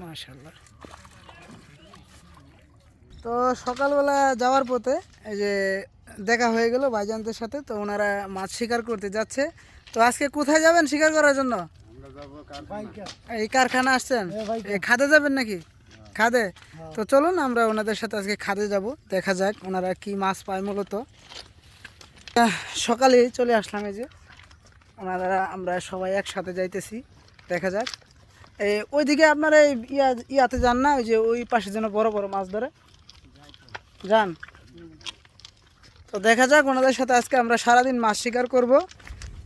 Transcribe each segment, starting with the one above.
মাশাল্লাহ তো সকালবেলা যাওয়ার পথে এই যে দেখা হয়ে গেল ভাইজানদের সাথে তো ওনারা মাছ শিকার করতে যাচ্ছে। তো আজকে কোথায় যাবেন শিকার করার জন্য? এই কারখানা আসছেন? এই খাদে যাবেন নাকি? খাদে? তো চলুন আমরা ওনাদের সাথে আজকে খাদে যাব দেখা যাক ওনারা কি মাছ পায় মূলত। আহ, সকালেই চলে আসলাম এই যে। ওনারা আমরা সবাই একসাথে যাইতেছি দেখা যাক। ওইদিকে আপনারা এই ইয়া, ইয়াতে যান না? ওই যে ওই পাশে যেন বড় বড় মাছ ধরে। যান। তো দেখা যাক ওনাদের সাথে আজকে আমরা সারাদিন মাছ শিকার করব।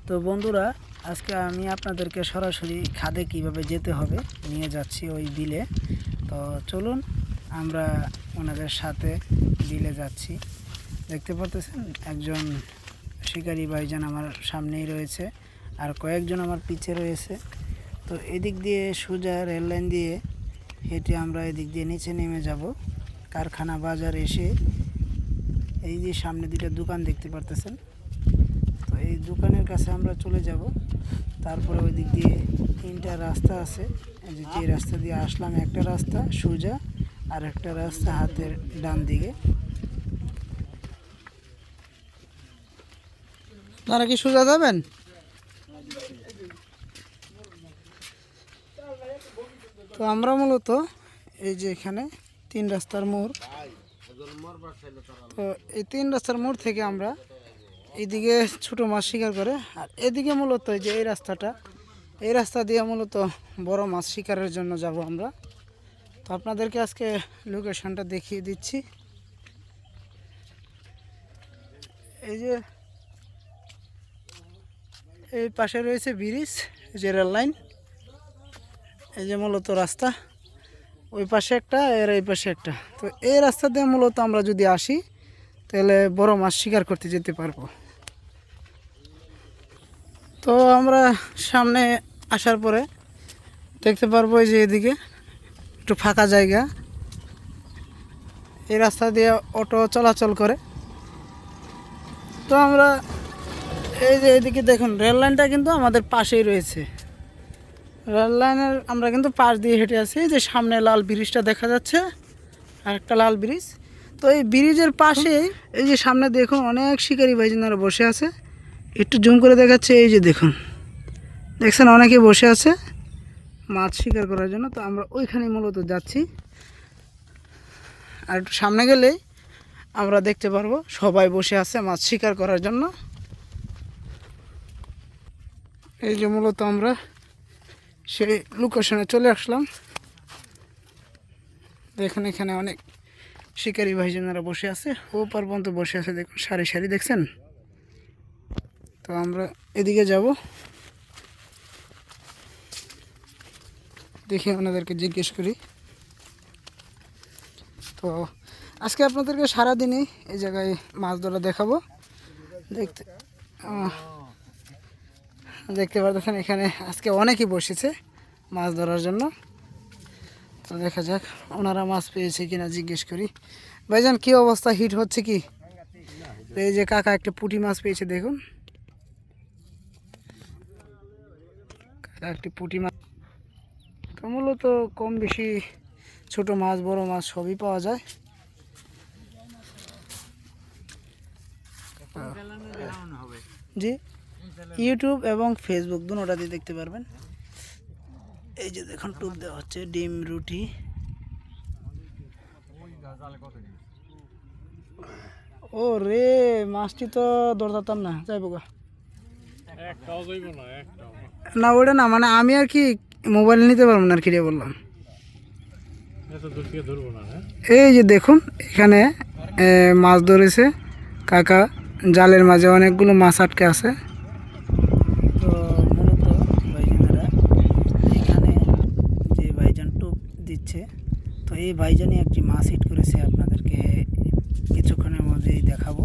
তো বন্ধুরা, আজকে আমি আপনাদেরকে সরাসরি খাদে কীভাবে যেতে হবে নিয়ে যাচ্ছি ওই বিলে। তো চলুন, আমরা ওনাদের সাথে বিলে যাচ্ছি। দেখতে পারতেছেন? একজন শিকারী ভাইজান আমার সামনেই রয়েছে, আর কয়েকজন আমার পিছে রয়েছে। তো এদিক দিয়ে সোজা রেললাইন দিয়ে হেঁটে আমরা এদিক দিয়ে নিচে নেমে যাব। কারখানা বাজার এসে এই যে সামনে দুটা দোকান দেখতে পারতেছেন। তো এই দোকানের কাছে আমরা চলে যাব। তারপরে ওই দিক দিয়ে তিনটা রাস্তা আছে। যে যে রাস্তা দিয়ে আসলাম, একটা রাস্তা সোজা আর একটা রাস্তা হাতের ডান দিকে। আপনারা কি সোজা যাবেন? তো আমরা মূলত এই যে এখানে তিন রাস্তার মোড়। তো এই তিন রাস্তার মোড় থেকে আমরা এইদিকে ছোট মাছ শিকার করে, আর এদিকে মূলত এই যে এই রাস্তাটা, এই রাস্তা দিয়ে মূলত বড় মাছ শিকারের জন্য যাব আমরা। তো আপনাদেরকে আজকে লোকেশনটা দেখিয়ে দিচ্ছি। এই যে এই পাশে রয়েছে ব্রিজ যে রেল লাইন। এই যে মূলত রাস্তা, ওই পাশে একটা, এর এই পাশে একটা। তো এই রাস্তা দিয়ে মূলত আমরা যদি আসি, তাহলে বড় মাছ শিকার করতে যেতে পারব। তো আমরা সামনে আসার পরে দেখতে পারব এই যে এদিকে একটু ফাঁকা জায়গা। এই রাস্তা দিয়ে অটো চলাচল করে। তো আমরা এই যে এদিকে দেখুন, রেল লাইনটা কিন্তু আমাদের পাশেই রয়েছে। রেল লাইনের আমরা কিন্তু পাশ দিয়ে হেঁটে আছি, যে সামনে লাল ব্রিজটা দেখা যাচ্ছে, আর একটা লাল ব্রিজ। তো এই ব্রিজের পাশেই এই যে সামনে দেখুন, অনেক শিকারি ভাইজনারা বসে আছে। একটু জুম করে দেখাচ্ছে, এই যে দেখুন। দেখছেন, অনেকে বসে আছে মাছ শিকার করার জন্য। তো আমরা ওইখানেই মূলত যাচ্ছি। আর একটু সামনে গেলেই আমরা দেখতে পারব, সবাই বসে আছে মাছ শিকার করার জন্য। এই যে মূলত আমরা সেই লোকেশনে চলে আসলাম। দেখুন এখানে অনেক শিকারী ভাইজনেরা বসে আছে। ও পার পর্যন্ত বসে আছে, দেখুন, সারি সারি, দেখছেন? তো আমরা এদিকে যাব। দেখি ওনাদেরকে জিজ্ঞেস করি। তো আজকে আপনাদেরকে সারাদিনই এই জায়গায় মাছ ধরা দেখাবো। দেখতে দেখতে পারতেছেন এখানে আজকে অনেকেই বসেছে মাছ ধরার জন্য। তো দেখা যাক ওনারা মাছ পেয়েছে কিনা জিজ্ঞেস করি। ভাইজান কি অবস্থা? হিট হচ্ছে কি? এই যে কাকা একটা পুটি মাছ পেয়েছে দেখুন। কাকা একটি পুটি মাছ। তো মূলত কম বেশি ছোট মাছ বড় মাছ সবই পাওয়া যায়। জি? ইউটিউব এবং ফেসবুক দুটোটাতে দেখতে পারবেন। এই যে দেখুন টুপ দেওয়া হচ্ছে ডিম রুটি। ও রে মাছটি তো দৌড়াতাম না যাইব গা না ওটা না মানে আমি আর কি মোবাইল নিতে পারব না আর কি রে বললাম। হ্যাঁ? এই যে দেখুন এখানে মাছ ধরেছে। কাকা জালের মাঝে অনেকগুলো মাছ আটকে আছে তো মূলত ভাইজানেরা এখানে যে ভাইজান টোপ দিচ্ছে তো এই ভাইজানই একটি মাছ হিট করেছে আপনাদেরকে কিছুক্ষণের মধ্যেই দেখাবো।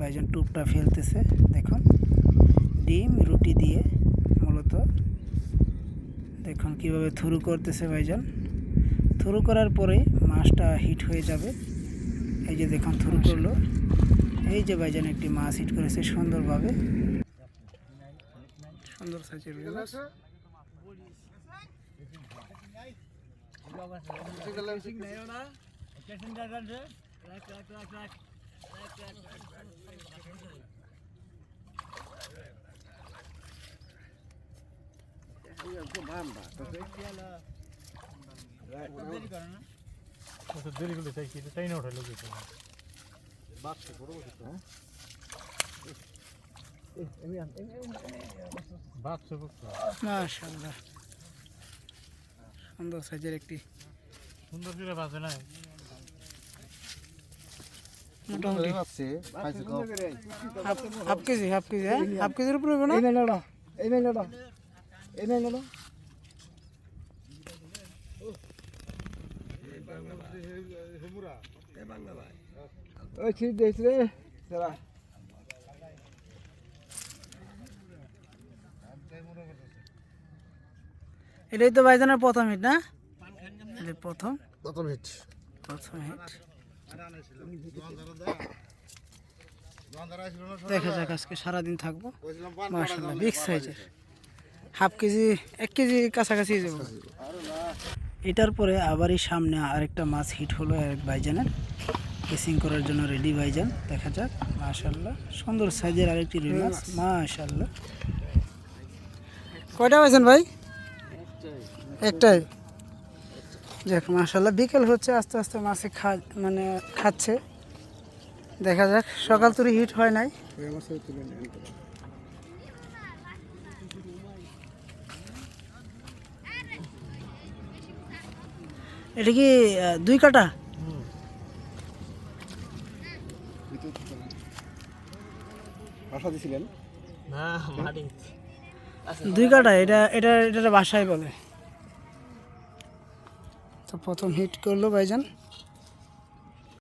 ভাইজান টোপটা ফেলতেছে দেখুন। ডিম রুটি দিয়ে মূলত। দেখুন কীভাবে থুরু করতেছে ভাইজান থুরু করার পরে মাছটা হিট হয়ে যাবে। এই যে দেখুন থুরু করল। এই যে ভাইজান একটি মাছ হিট করেছে সুন্দরভাবে। সুন্দর সাইজের রুই মাছ। তো দেরি করলে তাই কি তাই না উঠাইলো কিছু বাচ্চা বুঝছ মাশাআল্লাহ। সুন্দর সাইজের একটি। সুন্দর করে বাজে নাই মোটামুটি। Half half kilo half kilo হ্যাঁ? হাফ কেজির উপরে হবে না? ওই ঠিক দেখছি রে দাঁড়া। এটাই তো ভাইজানের প্রথম হিট না? প্রথম। প্রথম হিট প্রথম হিট দেখা যাক আজকে সারাদিন থাকব। মার্শাল্লাহ বিগ সাইজের হাফ কেজি এক কেজি কাছাকাছি যাব। এটার পরে আবারই সামনে আরেকটা মাছ হিট হলো এক ভাইজানের। কেসিং করার জন্য রেডি ভাইজান দেখা যাক। মাশাল্লাহ সুন্দর সাইজের আরেকটি রুই মাছ। মাশাল্লাহ কয়টা পাইছেন ভাই? একটাই। যাক মাশাল্লাহ বিকেল হচ্ছে আস্তে আস্তে মাছে খা মানে খাচ্ছে। দেখা যাক সকাল তুরি হিট হয় নাই। এটা কি দুই কাটা? ভাষা দিছিলেন? না মাটি। দুই কাটা এটা এটা এটা বাসায় বলে। তো প্রথম হিট করল ভাইজান।